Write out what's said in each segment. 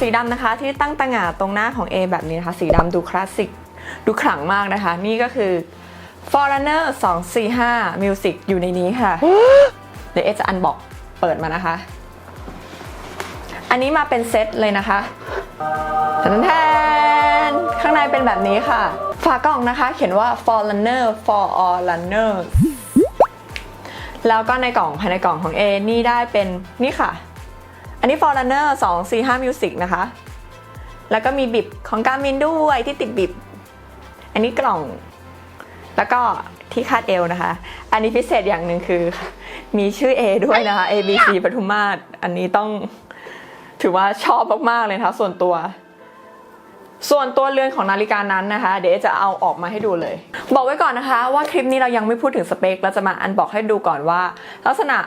สีดำนะคะ ที่ตั้งตางาตรงหน้าของ A แบบนี้นะคะ สีดำดูคลาสสิกดูขลังมากนะคะ นี่ก็คือ Foreigner 245 Music อยู่ในนี้ค่ะ เดี๋ยวเอจะอันบอกเปิดมานะคะ อันนี้มาเป็นเซตเลยนะคะแทนแทนข้างในเป็นแบบนี้ค่ะ ฝากล่องนะคะ เขียนว่า Foreigner for all runners แล้วก็ในกล่องภายในกล่องของ A นี่ได้เป็นนี่ค่ะ อันนี้ Foreigner 245 Music นะคะ แล้วก็มีบิบของการมินด้วยที่ติดบิบ อันนี้กล่อง แล้วก็ที่คาดเอวนะคะ อันนี้พิเศษอย่างหนึ่งคือ มีชื่อ A ด้วยนะคะ A B C ปทุมมาศ อันนี้ต้องถือว่าชอบมาก ๆ เลยนะคะส่วนตัว ส่วนตัวเรือนของนาฬิกานั้นนะคะ เดี๋ยวจะเอาออกมาให้ดูเลย บอกไว้ก่อนนะคะ ว่าคลิปนี้เรายังไม่พูดถึงสเปค เราจะมาอันบอกให้ดูก่อนว่า ลักษณะ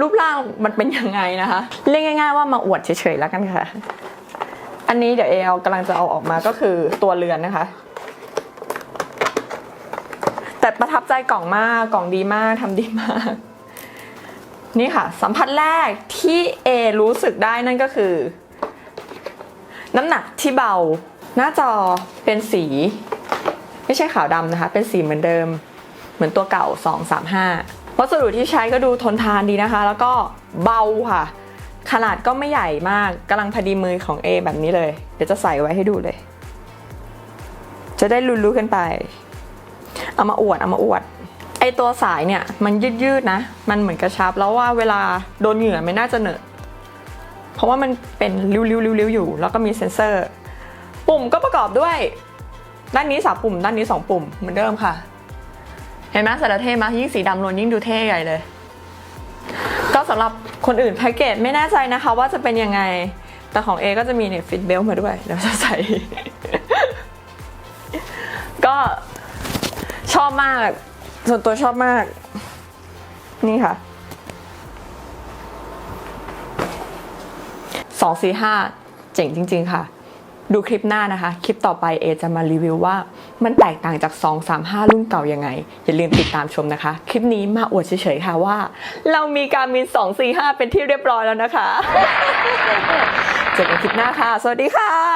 รูปร่างมันเป็นยังไงนะคะ เรียกง่าย ๆว่ามาอวดเฉยๆแล้วกันค่ะ อันนี้เดี๋ยวเอลกำลังจะเอาออกมาก็คือตัวเรือนนะคะ แต่ประทับใจกล่องมากกล่องดีมากทำดีมาก นี่ค่ะ สัมผัสแรกที่เอรู้สึกได้นั่นก็คือ น้ำหนักที่เบา หน้าจอเป็นสี ไม่ใช่ขาวดำนะคะ เป็นสีเหมือนเดิม เหมือนตัวเก่า 235 วัสดุที่ใช้ก็ดูทนทานดีนะคะ แล้วก็เบาค่ะ ขนาดก็ไม่ใหญ่มากกำลังพอดีมือของ A แบบนี้เลย เดี๋ยวจะใส่ไว้ให้ดูเลย จะได้รู้ๆกันไป เอามาอวดเอามาอวดไอตัวสายเนี่ยมันยืดๆนะ มันเหมือนกระชับ แล้วว่าเวลาโดนเหงื่อไม่น่าจะเหนอะเพราะว่ามันเป็นริ้วๆๆๆอยู่ แล้วก็มีเซ็นเซอร์ ปุ่มก็ประกอบด้วย ด้านนี้สามปุ่ม ด้านนี้สองปุ่มเหมือนเดิมค่ะ เห็นไหมสารเท่มากยิ่งสีดำล้วนยิ่งดูเท่ใหญ่เลย ก็สำหรับคนอื่นแพ็กเกจไม่แน่ใจนะคะว่าจะเป็นยังไง แต่ของ A ก็จะมีเนี่ยฟิตเบลมาด้วยเดี๋ยวจะใส่ ก็ชอบมาก ส่วนตัวชอบมาก นี่ค่ะสองสี่ห้าเจ๋งจริง ๆ ค่ะ ดูคลิปหน้านะคะ คลิปต่อไปเอจะมารีวิวว่า มันแตกต่างจาก 235 รุ่นเก่ายังไง อย่าลืมติดตามชมนะคะ คลิปนี้มาอวดเฉยๆค่ะว่า เรามีการมิน 245 เป็นที่เรียบร้อยแล้วนะคะ เจอกันคลิปหน้าค่ะ สวัสดีค่ะ